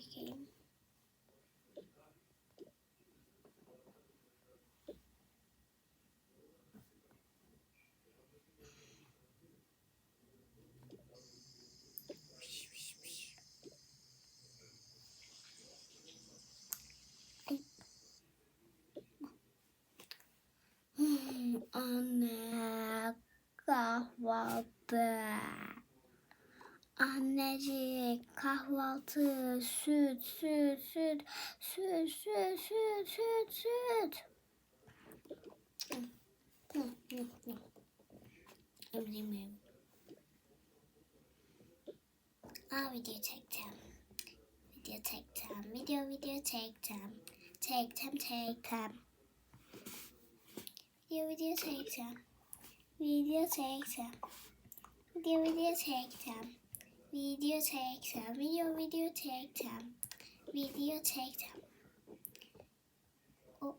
çekeyim. Hmm, anne kahvaltı kahvaltı. Süt, süt, süt, süt, süt, süt, süt, süt. Eminim. Aa video çektim. Video çektim. Video video çektim. Çektim çektim. Video video çektim. Video çektim. Video video çektim. Video çektim. Video video çektim. Video çektim. O...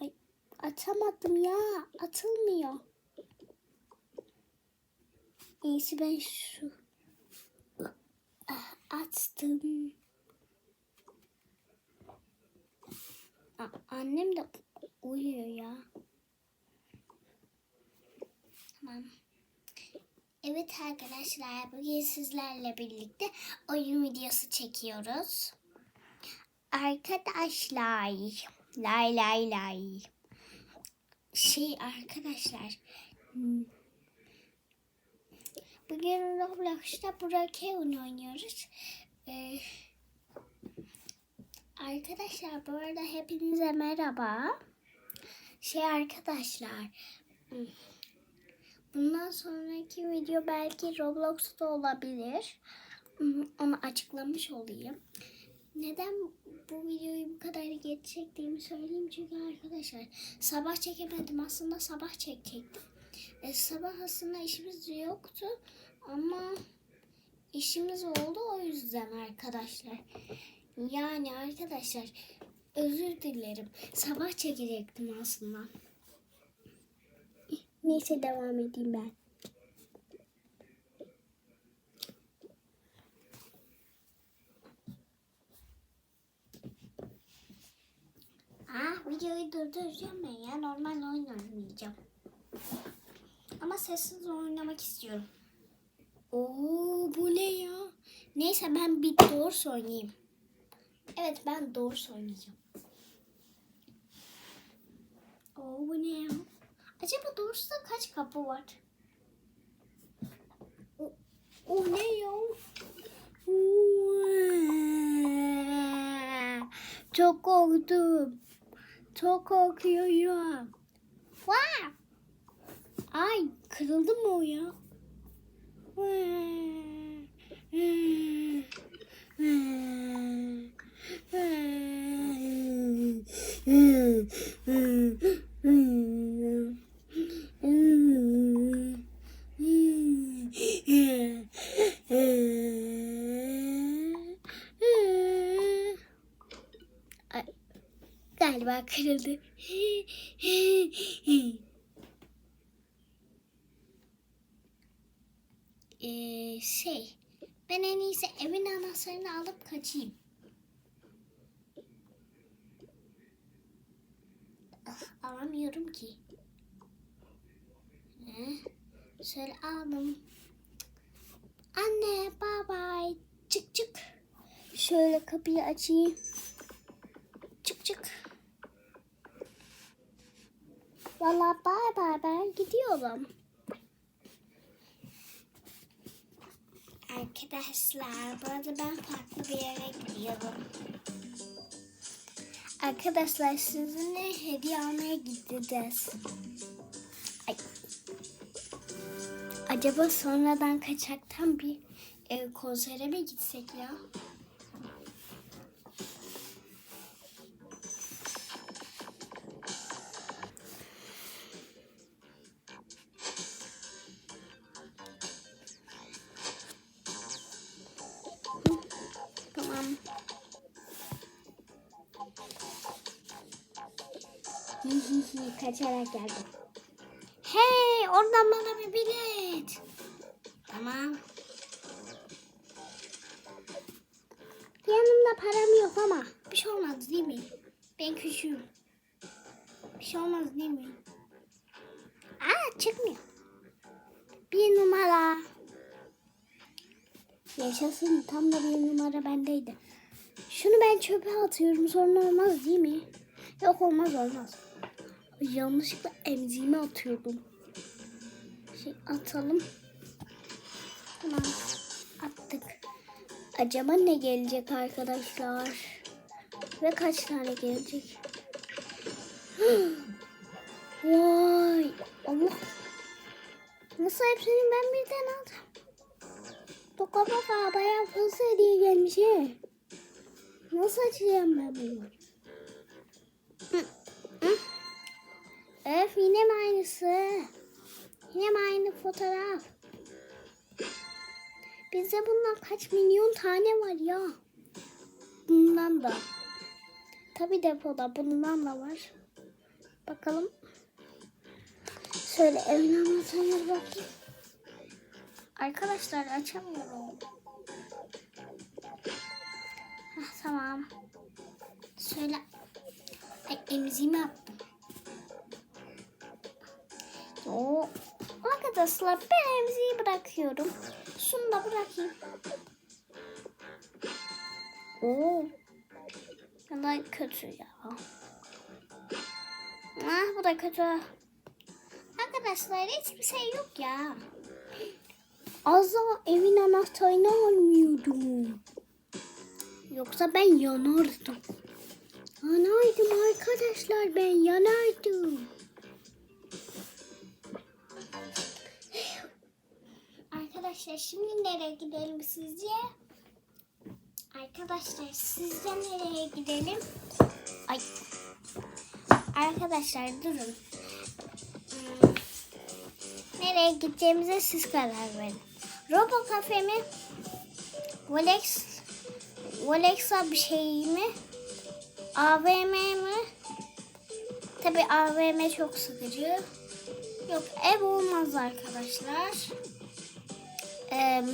Ay atamadım ya. Atılmıyor. İyisi ben şu Ah, açtım. A- annem de uyuyor ya. Tamam. Evet arkadaşlar bugün sizlerle birlikte oyun videosu çekiyoruz. Arkadaşlar lay lay lay. Şey arkadaşlar Bugün Roblox'ta Burak Eun oynuyoruz. Ee, arkadaşlar bu arada hepinize merhaba. Şey arkadaşlar bundan sonraki video belki Roblox'ta olabilir. Onu açıklamış olayım. Neden bu videoyu bu kadar geç çektiğimi söyleyeyim çünkü arkadaşlar sabah çekemedim aslında sabah çekecektim. E, sabah aslında işimiz yoktu ama işimiz oldu o yüzden arkadaşlar. Yani arkadaşlar özür dilerim. Sabah çekecektim aslında. Neyse devam edeyim ben. Ah videoyu durduracağım ben ya. Normal oyun oynayacağım. Ama sessiz oynamak istiyorum. Oo bu ne ya? Neyse ben bir doğru oynayayım. Evet ben doğru oynayacağım. Oo bu ne ya? Acaba doğrusu kaç kapı var? O, o ne ya? Çok korktum. Çok korkuyorum. Wow. Ay kırıldı mı o ya? Ay, Galiba kırıldı. Ee, şey, ben en iyisi evin anahtarını alıp kaçayım. Ah, alamıyorum ki. Heh, şöyle aldım. Anne, bye bye. Çık çık. Şöyle kapıyı açayım. Çık çık. Valla bye bye ben gidiyorum. Arkadaşlar bu arada ben farklı bir yere gidiyorum. Arkadaşlar sizinle hediye almaya gideceğiz. Ay. Acaba sonradan kaçaktan bir e, konsere mi gitsek ya? Kaçarak geldim. Oradan bana bir bilet. Tamam. Yanımda param yok ama bir şey olmaz değil mi? Ben küçüğüm. Bir şey olmaz değil mi? Aa çıkmıyor. Bir numara. Yaşasın tam da bir numara bendeydi. Şunu ben çöpe atıyorum sorun olmaz değil mi? Yok olmaz olmaz. Yanlışlıkla emziğime atıyordum. Şey atalım. Tamam. Attık. Acaba ne gelecek arkadaşlar? Ve kaç tane gelecek? Vay! Allah! Nasıl hepsini ben birden aldım? Toka baka bayağı fazla hediye gelmiş he. Nasıl açacağım ben bunu? Öf yine mi aynısı? Yine aynı fotoğraf? Bizde bundan kaç milyon tane var ya. Bundan da. Tabi depoda bundan da var. Bakalım. Şöyle evin anahtarına bakayım. Arkadaşlar açamıyorum. Heh, tamam. Şöyle. Ay emziğimi attım. Oo. Arkadaşlar ben emziği bırakıyorum. Şunu da bırakayım. Oo. Ne da kötü ya. Ah bu da kötü. Arkadaşlar hiçbir şey yok ya. Az evin anahtarını almıyordum. Yoksa ben yanardım. Yanardım arkadaşlar ben yanardım. Arkadaşlar şimdi nereye gidelim sizce? Arkadaşlar sizce nereye gidelim? Ay. Arkadaşlar durun. Hmm. Nereye gideceğimize siz karar verin. Robo kafe mi? Volex Volex'a bir şey mi? AVM mi? Tabi AVM çok sıkıcı. Yok ev olmaz arkadaşlar. Ee,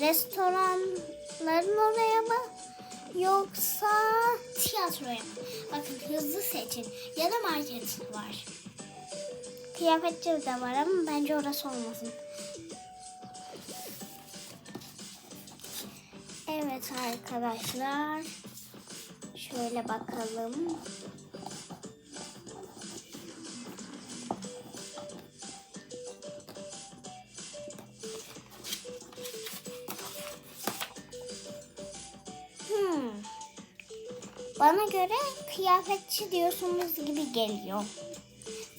restoranların oraya mı? Yoksa tiyatroya mı? Bakın hızlı seçin. Ya da market var. Kıyafetçi de var ama bence orası olmasın. Evet arkadaşlar. Şöyle bakalım. Bana göre kıyafetçi diyorsunuz gibi geliyor.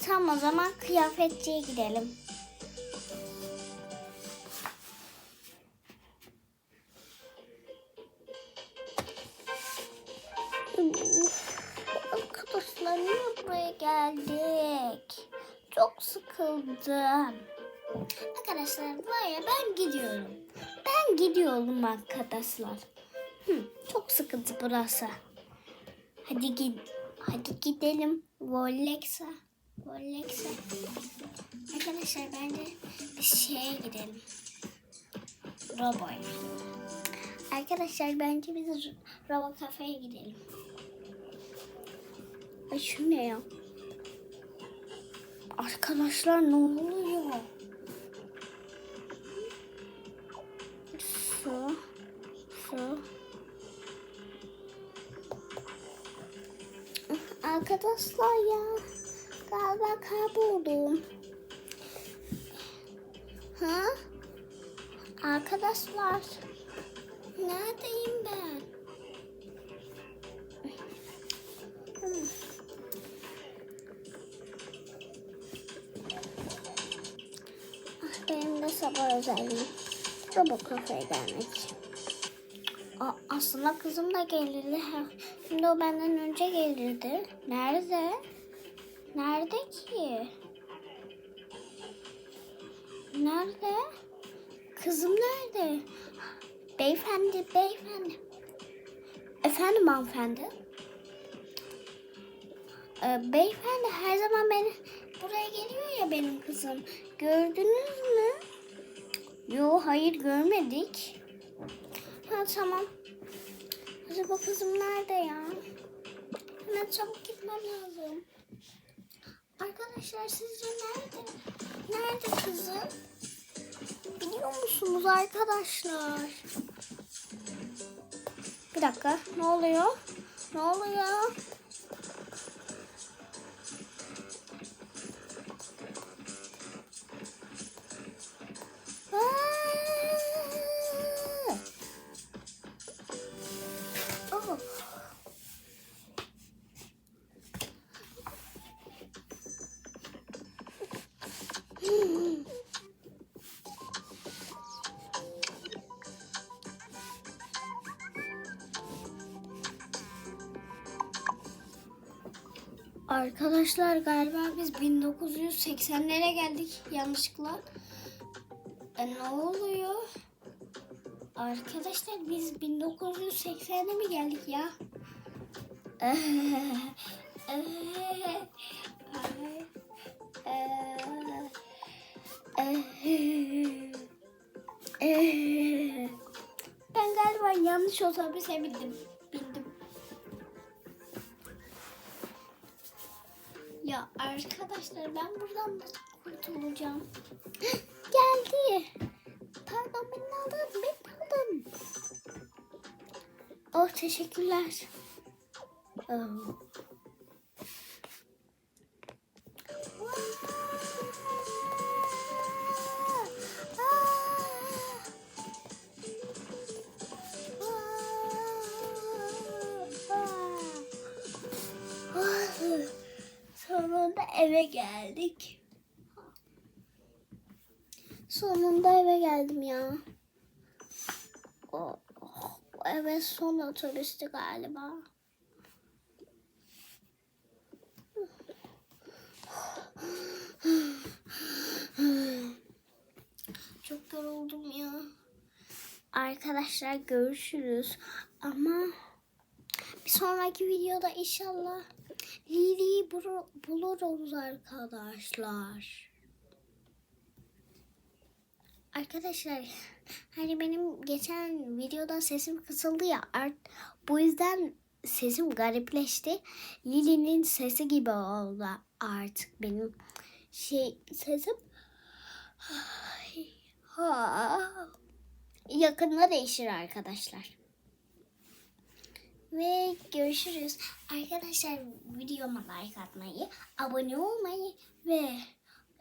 Tamam o zaman kıyafetçiye gidelim. Arkadaşlar niye buraya geldik? Çok sıkıldım. Arkadaşlar buraya ben gidiyorum. Ben gidiyorum arkadaşlar. Hı, çok sıkıntı burası. Hadi gid hadi gidelim Volex'a. Volex'a. Arkadaşlar bence bir şeye gidelim. Robo'ya. Arkadaşlar bence biz Robo kafeye gidelim. Ay şu ne ya? Arkadaşlar ne oluyor? Su. Su. Arkadaşlar ya. Galiba kayboldum. Ha? Arkadaşlar. Neredeyim ben? Hmm. Ah, benim de sabah özelliğim. Robot kafeye gelmek. Aslında kızım da gelirdi. Şimdi o benden önce gelirdi. Nerede? Nerede ki? Nerede? Kızım nerede? Beyefendi, beyefendi. Efendim hanımefendi? Ee, beyefendi her zaman beni buraya geliyor ya benim kızım. Gördünüz mü? Yo hayır görmedik. Ha tamam. Acaba kızım nerede ya? Hemen çabuk gitmem lazım. Arkadaşlar sizce nerede? Nerede kızım? Biliyor musunuz arkadaşlar? Bir dakika. Ne oluyor? Ne oluyor? Arkadaşlar galiba biz 1980'lere geldik yanlışlıkla. E, ne oluyor? Arkadaşlar biz 1980'e mi geldik ya? Ben galiba yanlış otobüse bindim. Ya arkadaşlar ben buradan nasıl kurtulacağım? Geldi. Pardon beni aldın. Beni aldın. Oh teşekkürler. Oh. Sonunda eve geldik. Sonunda eve geldim ya. Oh, oh, evet son otobüstü galiba. Çok yoruldum ya. Arkadaşlar görüşürüz. Ama bir sonraki videoda inşallah Lili'yi bulu- buluruz arkadaşlar. Arkadaşlar hani benim geçen videoda sesim kısıldı ya art- bu yüzden sesim garipleşti. Lili'nin sesi gibi oldu artık benim şey sesim. Yakında değişir arkadaşlar. Ve görüşürüz. Arkadaşlar videoma like atmayı, abone olmayı ve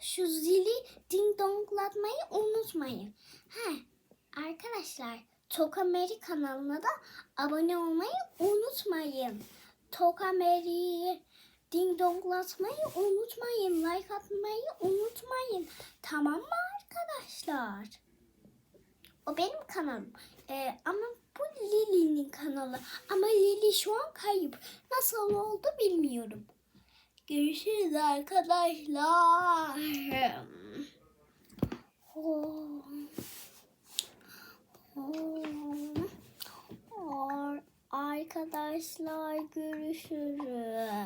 şu zili ding donglatmayı unutmayın. Ha, arkadaşlar Toka Mary kanalına da abone olmayı unutmayın. Toka Mary'yi ding donglatmayı unutmayın. Like atmayı unutmayın. Tamam mı arkadaşlar? O benim kanalım. Ee, ama Lili'nin kanalı. Ama Lili şu an kayıp. Nasıl oldu bilmiyorum. Görüşürüz arkadaşlar. Arkadaşlar görüşürüz.